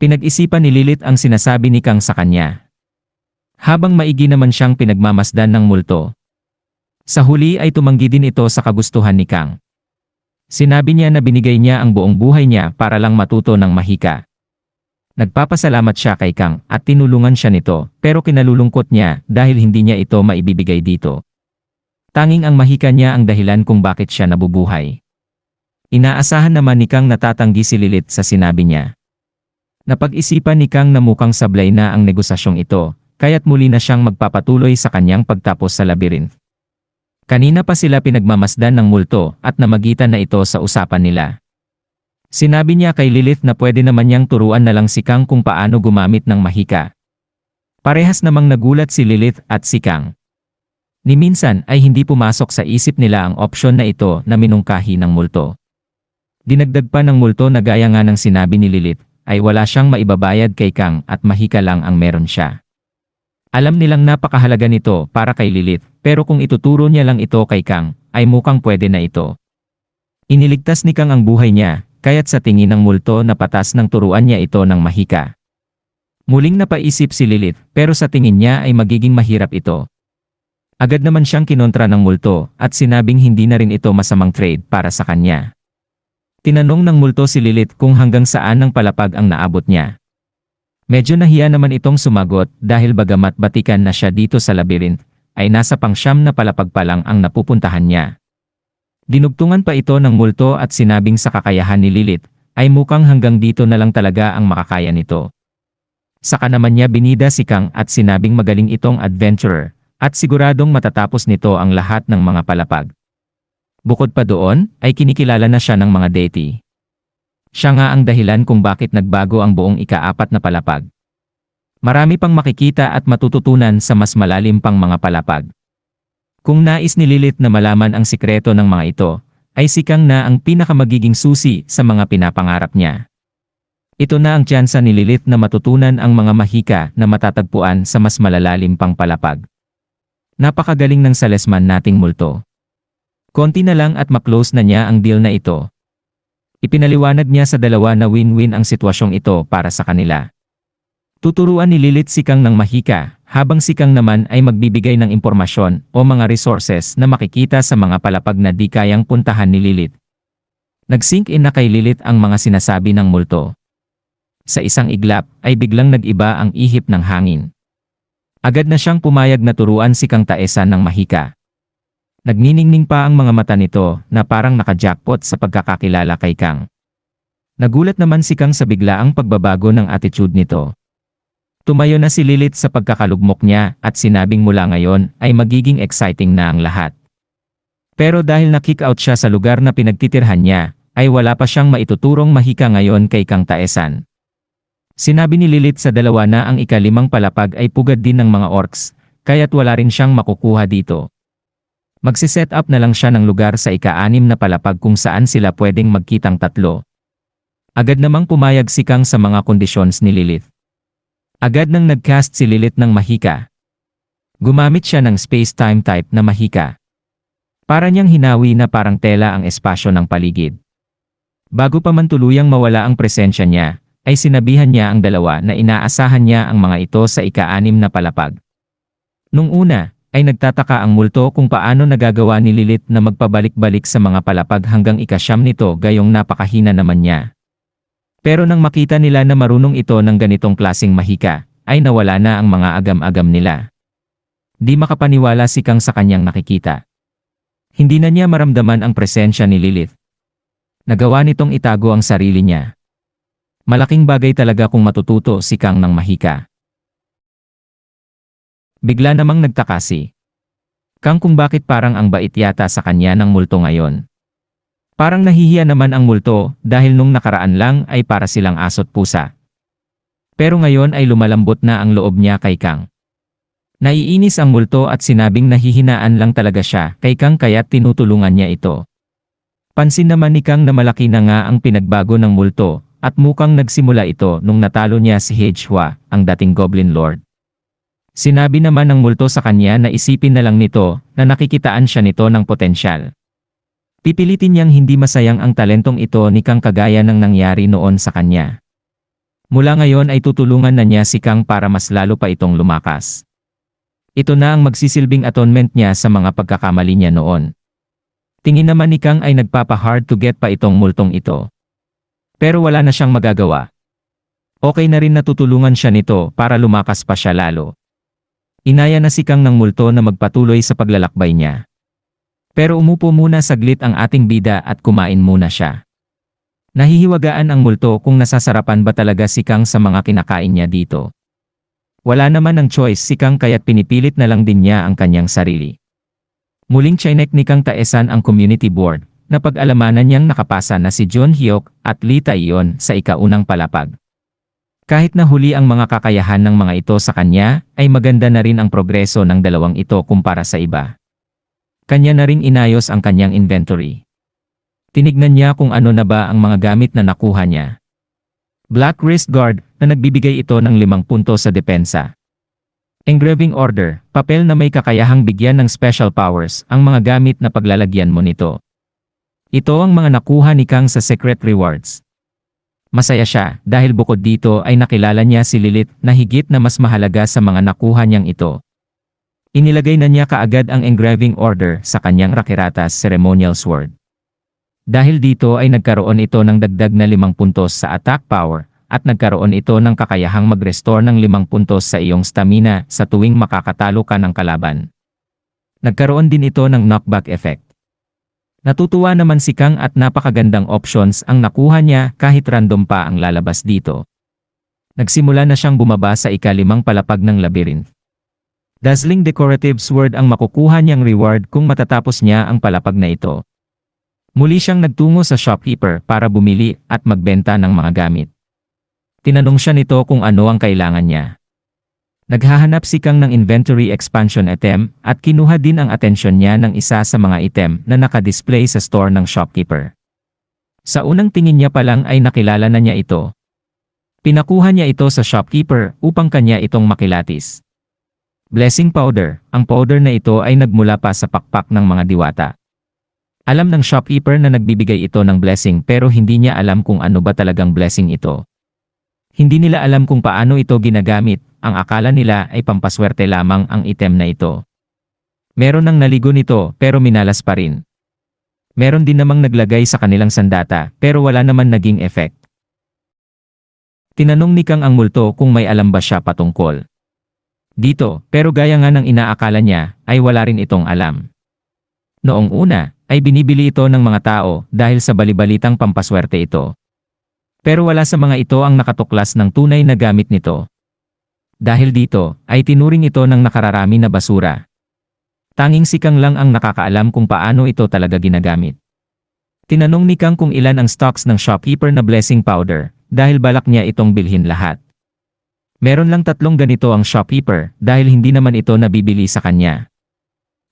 Pinag-isipan ni Lilith ang sinasabi ni Kang sa kanya. Habang maigi naman siyang pinagmamasdan ng multo. Sa huli ay tumanggi din ito sa kagustuhan ni Kang. Sinabi niya na binigay niya ang buong buhay niya para lang matuto ng mahika. Nagpapasalamat siya kay Kang at tinulungan siya nito pero kinalulungkot niya dahil hindi niya ito maibibigay dito. Tanging ang mahika niya ang dahilan kung bakit siya nabubuhay. Inaasahan naman ni Kang natatanggi si Lilith sa sinabi niya. Napag-isipan ni Kang na mukhang sablay na ang negosasyong ito, kaya't muli na siyang magpapatuloy sa kanyang pagtapos sa labyrinth. Kanina pa sila pinagmamasdan ng multo at namagitan na ito sa usapan nila. Sinabi niya kay Lilith na pwede naman niyang turuan na lang si Kang kung paano gumamit ng mahika. Parehas namang nagulat si Lilith at si Kang. Ni minsan ay hindi pumasok sa isip nila ang opsyon na ito na minungkahi ng multo. Dinagdag pa ng multo na gaya nga ng sinabi ni Lilith, ay wala siyang maibabayad kay Kang at mahika lang ang meron siya. Alam nilang napakahalaga nito para kay Lilith, pero kung ituturo niya lang ito kay Kang, ay mukhang pwede na ito. Iniligtas ni Kang ang buhay niya, kaya't sa tingin ng multo na patas ng turuan niya ito ng mahika. Muling napaisip si Lilith, pero sa tingin niya ay magiging mahirap ito. Agad naman siyang kinontra ng multo at sinabing hindi na rin ito masamang trade para sa kanya. Tinanong ng multo si Lilith kung hanggang saan ng palapag ang naabot niya. Medyo nahiya naman itong sumagot dahil bagamat batikan na siya dito sa labyrinth, ay nasa pangsyam na palapag pa lang ang napupuntahan niya. Dinugtungan pa ito ng multo at sinabing sa kakayahan ni Lilith, ay mukhang hanggang dito na lang talaga ang makakaya nito. Saka naman niya binida si Kang at sinabing magaling itong adventurer, at siguradong matatapos nito ang lahat ng mga palapag. Bukod pa doon, ay kinikilala na siya ng mga deity. Siya nga ang dahilan kung bakit nagbago ang buong ikaapat na palapag. Marami pang makikita at matututunan sa mas malalim pang mga palapag. Kung nais ni Lilith na malaman ang sikreto ng mga ito, ay sikang na ang pinakamagiging susi sa mga pinapangarap niya. Ito na ang tsansa ni Lilith na matutunan ang mga mahika na matatagpuan sa mas malalalim pang palapag. Napakagaling ng salesman nating multo. Konti na lang at maklose na niya ang deal na ito. Ipinaliwanag niya sa dalawa na win-win ang sitwasyong ito para sa kanila. Tuturuan ni Lilith si Kang ng mahika, habang si Kang naman ay magbibigay ng impormasyon o mga resources na makikita sa mga palapag na di kayang puntahan ni Lilith. Nag-sink in na kay Lilith ang mga sinasabi ng multo. Sa isang iglap ay biglang nag-iba ang ihip ng hangin. Agad na siyang pumayag na turuan si Kang Taesan ng mahika. Nagniningning pa ang mga mata nito na parang nakajackpot sa pagkakakilala kay Kang. Nagulat naman si Kang sa biglaang pagbabago ng attitude nito. Tumayo na si Lilith sa pagkakalugmok niya at sinabing mula ngayon ay magiging exciting na ang lahat. Pero dahil na-kick out siya sa lugar na pinagtitirhan niya, ay wala pa siyang maituturong mahika ngayon kay Kang Taesan. Sinabi ni Lilith sa dalawa na ang ikalimang palapag ay pugad din ng mga orcs, kaya't wala rin siyang makukuha dito. Magsiset up na lang siya ng lugar sa ika-anim na palapag kung saan sila pwedeng magkitang tatlo. Agad namang pumayag si Kang sa mga kondisyones ni Lilith. Agad nang nagcast si Lilith ng mahika. Gumamit siya ng space-time type na mahika. Para niyang hinawi na parang tela ang espasyo ng paligid. Bago pa man tuluyang mawala ang presensya niya, ay sinabihan niya ang dalawa na inaasahan niya ang mga ito sa ika-anim na palapag. Nung una, ay nagtataka ang multo kung paano nagagawa ni Lilith na magpabalik-balik sa mga palapag hanggang ikasyam nito gayong napakahina naman niya. Pero nang makita nila na marunong ito ng ganitong klasing mahika, ay nawala na ang mga agam-agam nila. Di makapaniwala si Kang sa kanyang nakikita. Hindi na niya maramdaman ang presensya ni Lilith. Nagawa nitong itago ang sarili niya. Malaking bagay talaga kung matututo si Kang ng mahika. Bigla namang nagtaka Kang kung bakit parang ang bait yata sa kanya ng multo ngayon. Parang nahihiya naman ang multo dahil nung nakaraan lang ay para silang asot pusa. Pero ngayon ay lumalambot na ang loob niya kay Kang. Naiinis ang multo at sinabing nahihinaan lang talaga siya kay Kang kaya't tinutulungan niya ito. Pansin naman ni Kang na malaki na nga ang pinagbago ng multo at mukhang nagsimula ito nung natalo niya si Hejhua, ang dating Goblin Lord. Sinabi naman ng multo sa kanya na isipin na lang nito na nakikitaan siya nito ng potensyal. Pipilitin niyang hindi masayang ang talentong ito ni Kang kagaya ng nangyari noon sa kanya. Mula ngayon ay tutulungan na niya si Kang para mas lalo pa itong lumakas. Ito na ang magsisilbing atonement niya sa mga pagkakamali niya noon. Tingin naman ni Kang ay nagpapa-hard to get pa itong multong ito. Pero wala na siyang magagawa. Okay na rin natutulungan siya nito para lumakas pa siya lalo. Inaya na si Kang ng multo na magpatuloy sa paglalakbay niya. Pero umupo muna saglit ang ating bida at kumain muna siya. Nahihiwagaan ang multo kung nasasarapan ba talaga si Kang sa mga kinakain niya dito. Wala naman ng choice si Kang kaya't pinipilit na lang din niya ang kanyang sarili. Muling chinek ni Kang Taesan ang community board, na pag-alamanan niyang nakapasa na si John Hyuk at Lee Taeyon sa ikaunang palapag. Kahit na huli ang mga kakayahan ng mga ito sa kanya, ay maganda na rin ang progreso ng dalawang ito kumpara sa iba. Kanya na rin inayos ang kanyang inventory. Tinignan niya kung ano na ba ang mga gamit na nakuha niya. Black wrist guard na nagbibigay ito ng limang punto sa depensa. Engraving order, papel na may kakayahang bigyan ng special powers ang mga gamit na paglalagyan mo nito. Ito ang mga nakuha ni Kang sa secret rewards. Masaya siya dahil bukod dito ay nakilala niya si Lilith na higit na mas mahalaga sa mga nakuha niyang ito. Inilagay na niya kaagad ang engraving order sa kanyang Rakiratas ceremonial sword. Dahil dito ay nagkaroon ito ng dagdag na limang puntos sa attack power, at nagkaroon ito ng kakayahang mag-restore ng limang puntos sa iyong stamina sa tuwing makakatalo ka ng kalaban. Nagkaroon din ito ng knockback effect. Natutuwa naman si Kang at napakagandang options ang nakuha niya kahit random pa ang lalabas dito. Nagsimula na siyang bumaba sa ikalimang palapag ng labyrinth. Dazzling decorative sword ang makukuha niyang reward kung matatapos niya ang palapag na ito. Muli siyang nagtungo sa shopkeeper para bumili at magbenta ng mga gamit. Tinanong siya nito kung ano ang kailangan niya. Naghahanap si Kang ng inventory expansion item at kinuha din ang atensyon niya ng isa sa mga item na nakadisplay sa store ng shopkeeper. Sa unang tingin niya pa lang ay nakilala na niya ito. Pinakuha niya ito sa shopkeeper upang kanya itong makilatis. Blessing powder, ang powder na ito ay nagmula pa sa pakpak ng mga diwata. Alam ng shopkeeper na nagbibigay ito ng blessing pero hindi niya alam kung ano ba talagang blessing ito. Hindi nila alam kung paano ito ginagamit, ang akala nila ay pampaswerte lamang ang item na ito. Meron nang naligo nito pero minalas pa rin. Meron din namang naglagay sa kanilang sandata pero wala naman naging effect. Tinanong ni Kang ang multo kung may alam ba siya patungkol. Dito, pero gaya nga ng inaakala niya, ay wala rin itong alam. Noong una, ay binibili ito ng mga tao dahil sa balibalitang pampaswerte ito. Pero wala sa mga ito ang nakatuklas ng tunay na gamit nito. Dahil dito, ay tinuring ito ng nakararami na basura. Tanging si Kang lang ang nakakaalam kung paano ito talaga ginagamit. Tinanong ni Kang kung ilan ang stocks ng shopkeeper na blessing powder, dahil balak niya itong bilhin lahat. Meron lang tatlong ganito ang shopkeeper dahil hindi naman ito nabibili sa kanya.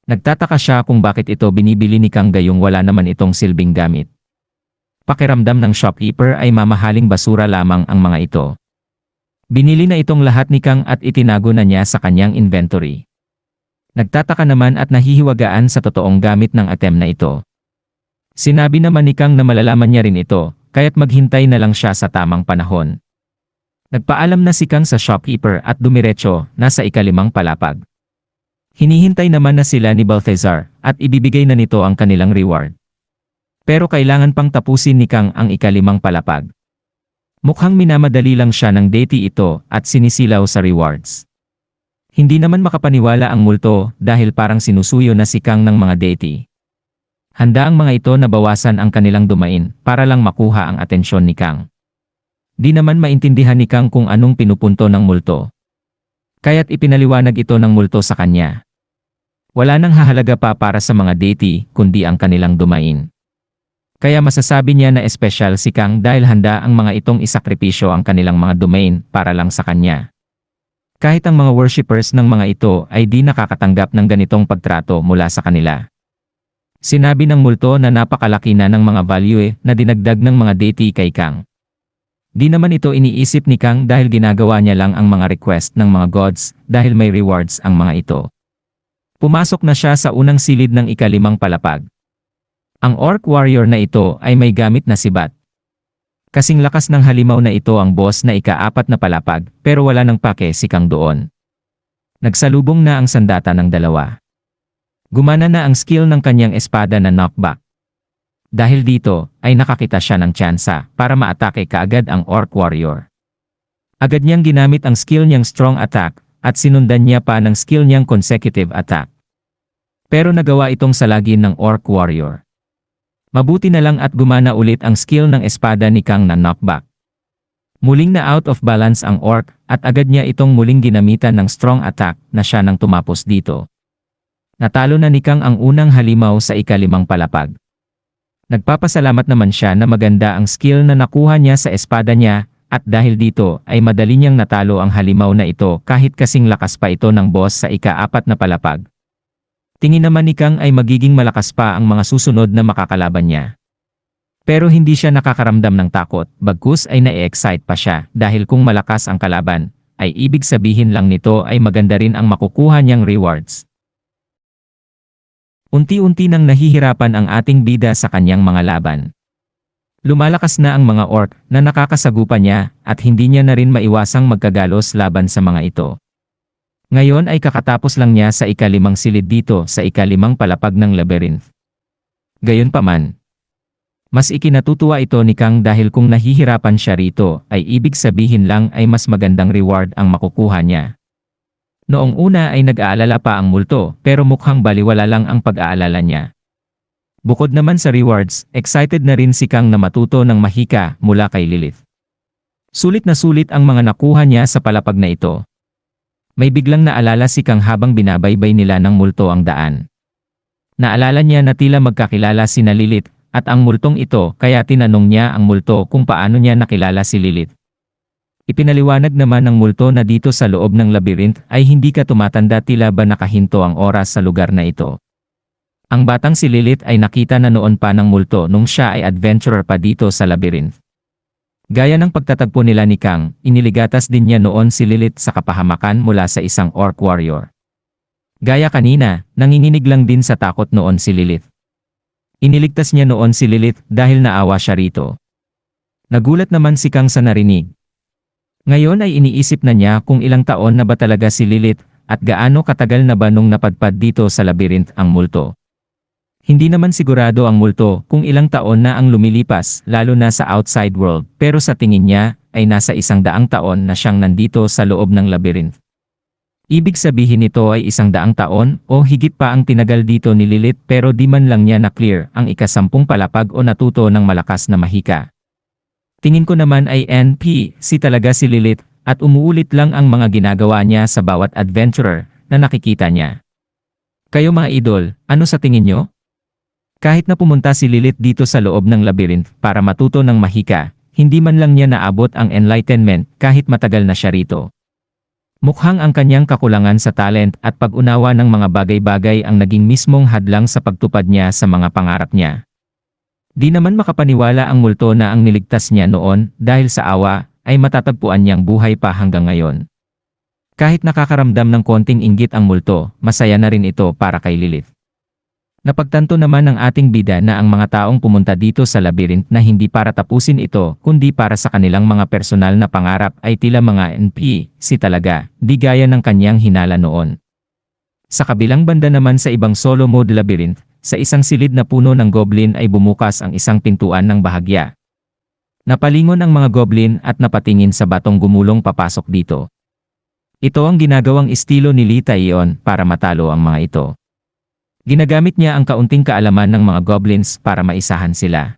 Nagtataka siya kung bakit ito binibili ni Kang gayong wala naman itong silbing gamit. Pakiramdam ng shopkeeper ay mamahaling basura lamang ang mga ito. Binili na itong lahat ni Kang at itinago na niya sa kanyang inventory. Nagtataka naman at nahihiwagaan sa totoong gamit ng atem na ito. Sinabi naman ni Kang na malalaman niya rin ito, kaya't maghintay na lang siya sa tamang panahon. Nagpaalam na si Kang sa shopkeeper at dumiretso na sa ikalimang palapag. Hinihintay naman na sila ni Balthazar at ibibigay na nito ang kanilang reward. Pero kailangan pang tapusin ni Kang ang ikalimang palapag. Mukhang minamadali lang siya ng deity ito at sinisilaw sa rewards. Hindi naman makapaniwala ang multo dahil parang sinusuyo na si Kang ng mga deity. Handa ang mga ito na bawasan ang kanilang dumain para lang makuha ang atensyon ni Kang. Di naman maintindihan ni Kang kung anong pinupunto ng multo. Kaya't ipinaliwanag ito ng multo sa kanya. Wala nang hahalaga pa para sa mga deity, kundi ang kanilang dumain. Kaya masasabi niya na espesyal si Kang dahil handa ang mga itong isakripisyo ang kanilang mga domain para lang sa kanya. Kahit ang mga worshippers ng mga ito ay di nakakatanggap ng ganitong pagtrato mula sa kanila. Sinabi ng multo na napakalaki na ng mga value na dinagdag ng mga deity kay Kang. Di naman ito iniisip ni Kang dahil ginagawa niya lang ang mga request ng mga gods dahil may rewards ang mga ito. Pumasok na siya sa unang silid ng ikalimang palapag. Ang orc warrior na ito ay may gamit na sibat. Kasing lakas ng halimaw na ito ang boss na ikaapat na palapag pero wala nang pake si Kang doon. Nagsalubong na ang sandata ng dalawa. Gumana na ang skill ng kanyang espada na knockback. Dahil dito, ay nakakita siya ng tsansa para maatake kaagad ang Orc Warrior. Agad niyang ginamit ang skill niyang strong attack at sinundan niya pa ng skill niyang consecutive attack. Pero nagawa itong salagin ng Orc Warrior. Mabuti na lang at gumana ulit ang skill ng espada ni Kang na knockback. Muling na out of balance ang Orc at agad niya itong muling ginamitan ng strong attack na siya nang tumapos dito. Natalo na ni Kang ang unang halimaw sa ikalimang palapag. Nagpapasalamat naman siya na maganda ang skill na nakuha niya sa espada niya at dahil dito ay madali niyang natalo ang halimaw na ito kahit kasing lakas pa ito ng boss sa ika-apat na palapag. Tingin naman ni Kang ay magiging malakas pa ang mga susunod na makakalaban niya. Pero hindi siya nakakaramdam ng takot, bagkus ay na-excite pa siya dahil kung malakas ang kalaban, ay ibig sabihin lang nito ay maganda rin ang makukuha niyang rewards. Unti-unti nang nahihirapan ang ating bida sa kanyang mga laban. Lumalakas na ang mga orc na nakakasagupa niya at hindi niya na rin maiwasang magkagalos laban sa mga ito. Ngayon ay kakatapos lang niya sa ikalimang silid dito sa ikalimang palapag ng labyrinth. Gayunpaman, mas ikinatutuwa ito ni Kang dahil kung nahihirapan siya rito ay ibig sabihin lang ay mas magandang reward ang makukuha niya. Noong una ay nag-aalala pa ang multo pero mukhang baliwala lang ang pag-aalala niya. Bukod naman sa rewards, excited na rin si Kang na matuto ng mahika mula kay Lilith. Sulit na sulit ang mga nakuha niya sa palapag na ito. May biglang naalala si Kang habang binabaybay nila ng multo ang daan. Naalala niya na tila magkakilala si na at ang multong ito kaya tinanong niya ang multo kung paano niya nakilala si Lilith. Ipinaliwanag naman ng multo na dito sa loob ng labyrinth ay hindi ka tumatanda tila ba nakahinto ang oras sa lugar na ito. Ang batang si Lilith ay nakita na noon pa ng multo nung siya ay adventurer pa dito sa labyrinth. Gaya ng pagtatagpo nila ni Kang, iniligatas din niya noon si Lilith sa kapahamakan mula sa isang orc warrior. Gaya kanina, nanginginig lang din sa takot noon si Lilith. Iniligtas niya noon si Lilith dahil naawa siya rito. Nagulat naman si Kang sa narinig, ngayon ay iniisip na niya kung ilang taon na ba talaga si Lilith at gaano katagal na ba nung napadpad dito sa labyrinth ang multo. Hindi naman sigurado ang multo kung ilang taon na ang lumilipas lalo na sa outside world pero sa tingin niya ay nasa isang daang taon na siyang nandito sa loob ng labyrinth. Ibig sabihin nito ay isang daang taon o higit pa ang tinagal dito ni Lilith pero di man lang niya na clear ang ikasampung palapag o natuto ng malakas na mahika. Tingin ko naman ay NP, si talaga si Lilith, at umuulit lang ang mga ginagawa niya sa bawat adventurer na nakikita niya. Kayo mga idol, ano sa tingin nyo? Kahit na pumunta si Lilith dito sa loob ng labyrinth para matuto ng mahika, hindi man lang niya naabot ang enlightenment kahit matagal na siya rito. Mukhang ang kanyang kakulangan sa talent at pag-unawa ng mga bagay-bagay ang naging mismong hadlang sa pagtupad niya sa mga pangarap niya. Di naman makapaniwala ang multo na ang niligtas niya noon dahil sa awa ay matatagpuan niyang buhay pa hanggang ngayon. Kahit nakakaramdam ng konting inggit ang multo, masaya na rin ito para kay Lilith. Napagtanto naman ng ating bida na ang mga taong pumunta dito sa labyrinth na hindi para tapusin ito kundi para sa kanilang mga personal na pangarap ay tila mga NP, si talaga, di gaya ng kanyang hinala noon. Sa kabilang banda naman sa ibang solo mode labyrinth, sa isang silid na puno ng goblin ay bumukas ang isang pintuan ng bahagya. Napalingon ang mga goblin at napatingin sa batong gumulong papasok dito. Ito ang ginagawang estilo ni Lita Ion para matalo ang mga ito. Ginagamit niya ang kaunting kaalaman ng mga goblins para maisahan sila.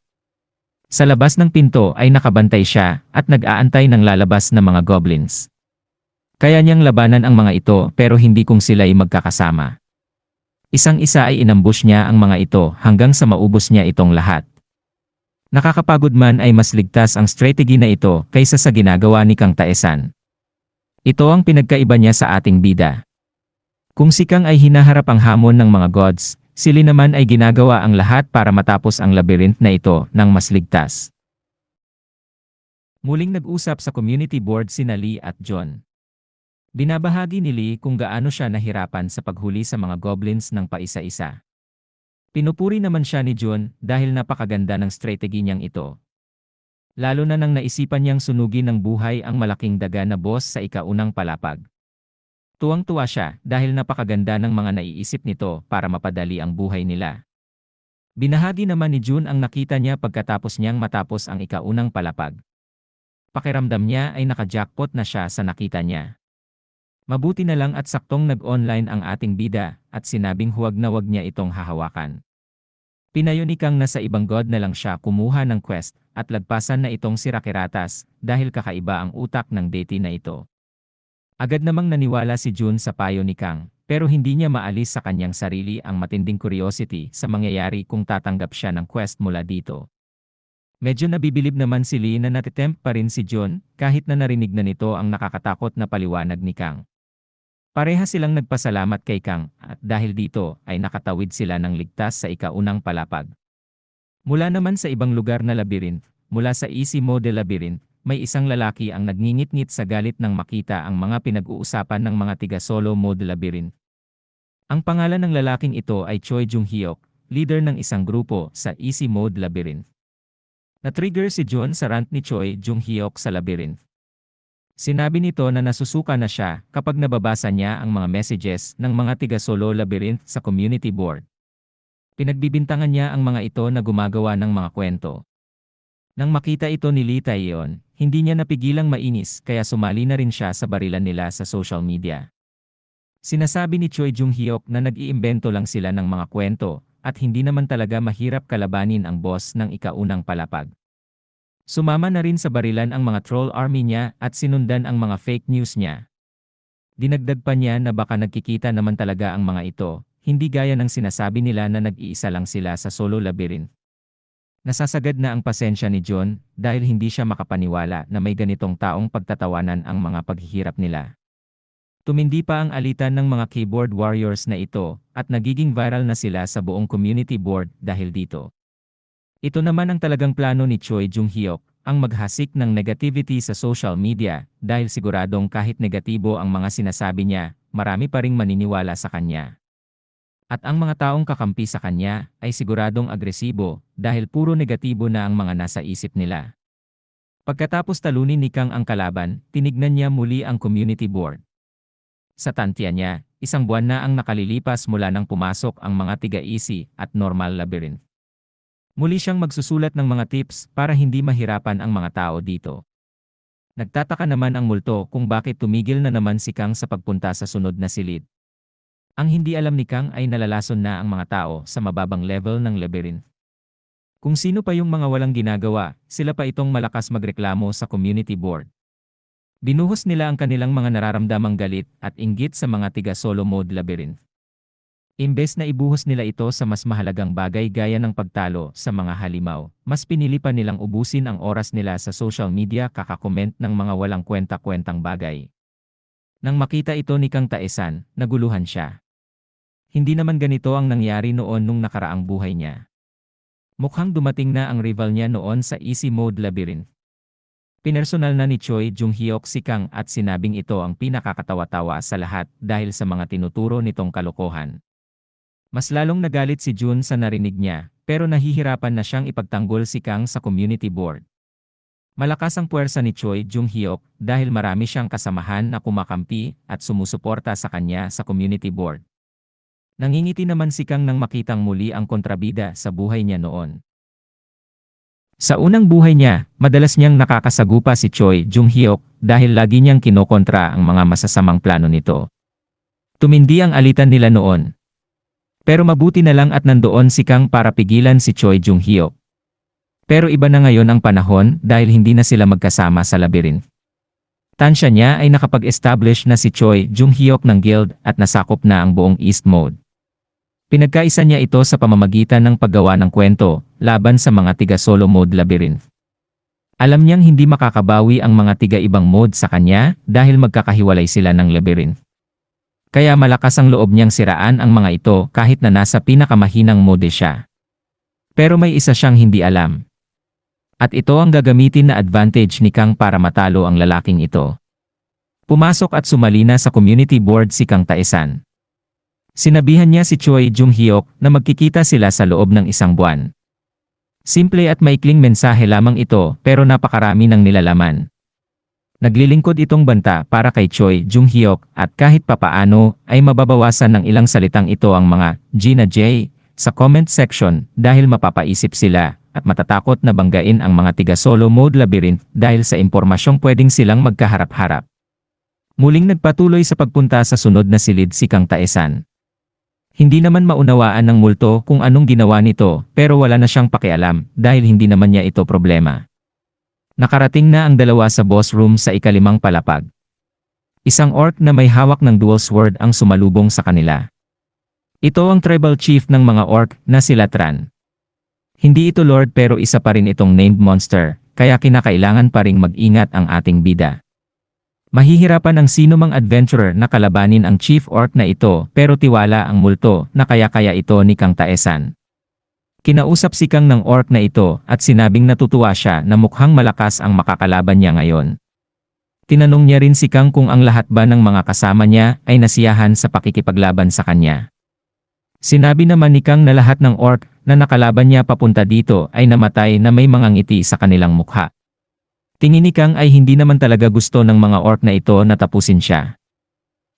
Sa labas ng pinto ay nakabantay siya at nag-aantay ng lalabas na mga goblins. Kaya niyang labanan ang mga ito pero hindi kung sila ay magkakasama. Isang-isa ay inambush niya ang mga ito hanggang sa maubos niya itong lahat. Nakakapagod man ay mas ligtas ang strategy na ito kaysa sa ginagawa ni Kang Taesan. Ito ang pinagkaiba niya sa ating bida. Kung si Kang ay hinaharap ang hamon ng mga gods, sili naman ay ginagawa ang lahat para matapos ang labyrinth na ito ng mas ligtas. Muling nag-usap sa community board sina Lee at John. Binabahagi ni Lee kung gaano siya nahirapan sa paghuli sa mga goblins ng paisa-isa. Pinupuri naman siya ni Jun dahil napakaganda ng strategy niyang ito. Lalo na nang naisipan niyang sunugin ng buhay ang malaking daga na boss sa ikaunang palapag. Tuwang-tuwa siya dahil napakaganda ng mga naiisip nito para mapadali ang buhay nila. Binahagi naman ni June ang nakita niya pagkatapos niyang matapos ang ikaunang palapag. Pakiramdam niya ay nakajackpot na siya sa nakita niya. Mabuti na lang at saktong nag-online ang ating bida at sinabing huwag na wag niya itong hahawakan. Pinayonikang nasa ibang god na lang siya kumuha ng quest at lagpasan na itong si Rakiratas dahil kakaiba ang utak ng deity na ito. Agad namang naniwala si June sa payo ni Kang pero hindi niya maalis sa kanyang sarili ang matinding curiosity sa mangyayari kung tatanggap siya ng quest mula dito. Medyo nabibilib naman si Lee na natitempt pa rin si June kahit na narinig na nito ang nakakatakot na paliwanag ni Kang. Pareha silang nagpasalamat kay Kang at dahil dito ay nakatawid sila ng ligtas sa ikaunang palapag. Mula naman sa ibang lugar na labyrinth, mula sa Easy Mode Labyrinth, may isang lalaki ang nagngingit-ngit sa galit nang makita ang mga pinag-uusapan ng mga tiga-solo mode labyrinth. Ang pangalan ng lalaking ito ay Choi Jung-hyuk, leader ng isang grupo sa Easy Mode Labyrinth. Na-trigger si John sa rant ni Choi Jung-hyuk sa labyrinth. Sinabi nito na nasusuka na siya kapag nababasa niya ang mga messages ng mga tiga-solo labyrinth sa community board. Pinagbibintangan niya ang mga ito na gumagawa ng mga kwento. Nang makita ito ni Lee Taeyeon, hindi niya napigilang mainis kaya sumali na rin siya sa barilan nila sa social media. Sinasabi ni Choi Jung-hyuk na nag-iimbento lang sila ng mga kwento at hindi naman talaga mahirap kalabanin ang boss ng ikaunang palapag. Sumama na rin sa barilan ang mga troll army niya at sinundan ang mga fake news niya. Dinagdag pa niya na baka nagkikita naman talaga ang mga ito, hindi gaya ng sinasabi nila na nag-iisa lang sila sa solo labyrinth. Nasasagad na ang pasensya ni John dahil hindi siya makapaniwala na may ganitong taong pagtatawanan ang mga paghihirap nila. Tumindi pa ang alitan ng mga keyboard warriors na ito at nagiging viral na sila sa buong community board dahil dito. Ito naman ang talagang plano ni Choi Jung-hyuk, ang maghasik ng negativity sa social media dahil siguradong kahit negatibo ang mga sinasabi niya, marami pa ring maniniwala sa kanya. At ang mga taong kakampi sa kanya ay siguradong agresibo dahil puro negatibo na ang mga nasa isip nila. Pagkatapos talunin ni Kang ang kalaban, tinignan niya muli ang community board. Sa tantya niya, isang buwan na ang nakalilipas mula nang pumasok ang mga tiga-easy at normal labyrinth. Muli siyang magsusulat ng mga tips para hindi mahirapan ang mga tao dito. Nagtataka naman ang multo kung bakit tumigil na naman si Kang sa pagpunta sa sunod na silid. Ang hindi alam ni Kang ay nalalason na ang mga tao sa mababang level ng labyrinth. Kung sino pa yung mga walang ginagawa, sila pa itong malakas magreklamo sa community board. Binuhos nila ang kanilang mga nararamdamang galit at inggit sa mga tiga-solo mode labyrinth. Imbes na ibuhos nila ito sa mas mahalagang bagay gaya ng pagtalo sa mga halimaw, mas pinili pa nilang ubusin ang oras nila sa social media kakakomment ng mga walang kwenta-kwentang bagay. Nang makita ito ni Kang Taesan, naguluhan siya. Hindi naman ganito ang nangyari noon nung nakaraang buhay niya. Mukhang dumating na ang rival niya noon sa easy mode labyrinth. Pinersonal na ni Choi Jung-hyuk si Kang at sinabing ito ang pinakakatawa-tawa sa lahat dahil sa mga tinuturo nitong kalokohan. Mas lalong nagalit si Jun sa narinig niya, pero nahihirapan na siyang ipagtanggol si Kang sa community board. Malakas ang puwersa ni Choi Jung-hyuk dahil marami siyang kasamahan na kumakampi at sumusuporta sa kanya sa community board. Nangingiti naman si Kang nang makitang muli ang kontrabida sa buhay niya noon. Sa unang buhay niya, madalas niyang nakakasagupa si Choi Jung-hyuk dahil lagi niyang kinokontra ang mga masasamang plano nito. Tumindi ang alitan nila noon, pero mabuti na lang at nandoon si Kang para pigilan si Choi Jung-hyuk. Pero iba na ngayon ang panahon dahil hindi na sila magkasama sa labyrinth. Tansya niya ay nakapag-establish na si Choi Jung-hyuk ng guild at nasakop na ang buong East Mode. Pinagkaisa niya ito sa pamamagitan ng paggawa ng kwento laban sa mga tiga-solo mode labyrinth. Alam niyang hindi makakabawi ang mga tiga-ibang mode sa kanya dahil magkakahiwalay sila ng labyrinth. Kaya malakas ang loob niyang siraan ang mga ito kahit na nasa pinakamahinang mode siya. Pero may isa siyang hindi alam. At ito ang gagamitin na advantage ni Kang para matalo ang lalaking ito. Pumasok at sumalina sa community board si Kang Taesan. Sinabihan niya si Choi Jung-hyuk na magkikita sila sa loob ng isang buwan. Simple at maikling mensahe lamang ito pero napakarami ng nilalaman. Naglilingkod itong banta para kay Choi Jung-hyuk at kahit papaano ay mababawasan ng ilang salitang ito ang mga Gina J sa comment section dahil mapapaisip sila at matatakot na banggain ang mga tiga solo mode labyrinth dahil sa impormasyong pwedeng silang magkaharap-harap. Muling nagpatuloy sa pagpunta sa sunod na silid si Kang Taesan. Hindi naman maunawaan ng multo kung anong ginawa nito pero wala na siyang pakialam dahil hindi naman niya ito problema. Nakarating na ang dalawa sa boss room sa ikalimang palapag. Isang orc na may hawak ng dual sword ang sumalubong sa kanila. Ito ang tribal chief ng mga orc na si Latran. Hindi ito lord pero isa pa rin itong named monster, kaya kinakailangan pa ring mag-ingat ang ating bida. Mahihirapan ang sino mang adventurer na kalabanin ang chief orc na ito pero tiwala ang multo na kaya-kaya ito ni Kang Taesan. Kinausap si Kang ng orc na ito at sinabing natutuwa siya na mukhang malakas ang makakalaban niya ngayon. Tinanong niya rin si Kang kung ang lahat ba ng mga kasama niya ay nasiyahan sa pakikipaglaban sa kanya. Sinabi naman ni Kang na lahat ng orc na nakalaban niya papunta dito ay namatay na may mga ngiti sa kanilang mukha. Tingin ni Kang ay hindi naman talaga gusto ng mga orc na ito na tapusin siya.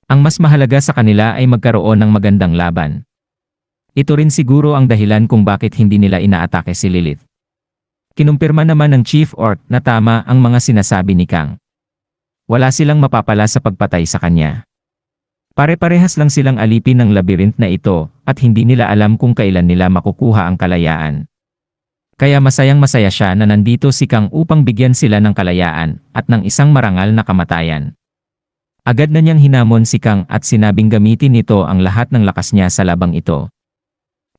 Ang mas mahalaga sa kanila ay magkaroon ng magandang laban. Ito rin siguro ang dahilan kung bakit hindi nila inaatake si Lilith. Kinumpirma naman ng Chief Orc na tama ang mga sinasabi ni Kang. Wala silang mapapala sa pagpatay sa kanya. Pare-parehas lang silang alipin ng labyrinth na ito at hindi nila alam kung kailan nila makukuha ang kalayaan. Kaya masayang masaya siya na nandito si Kang upang bigyan sila ng kalayaan at ng isang marangal na kamatayan. Agad na niyang hinamon si Kang at sinabing gamitin nito ang lahat ng lakas niya sa labang ito.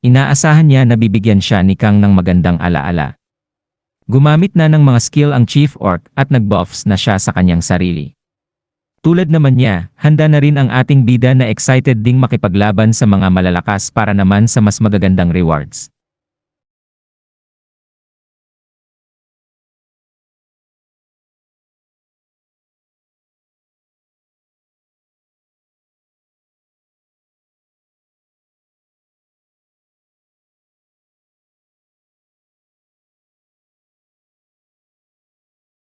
Inaasahan niya na bibigyan siya ni Kang ng magandang alaala. Gumamit na ng mga skill ang Chief Orc at nag-buffs na siya sa kanyang sarili. Tulad naman niya, handa na rin ang ating bida na excited ding makipaglaban sa mga malalakas para naman sa mas magagandang rewards.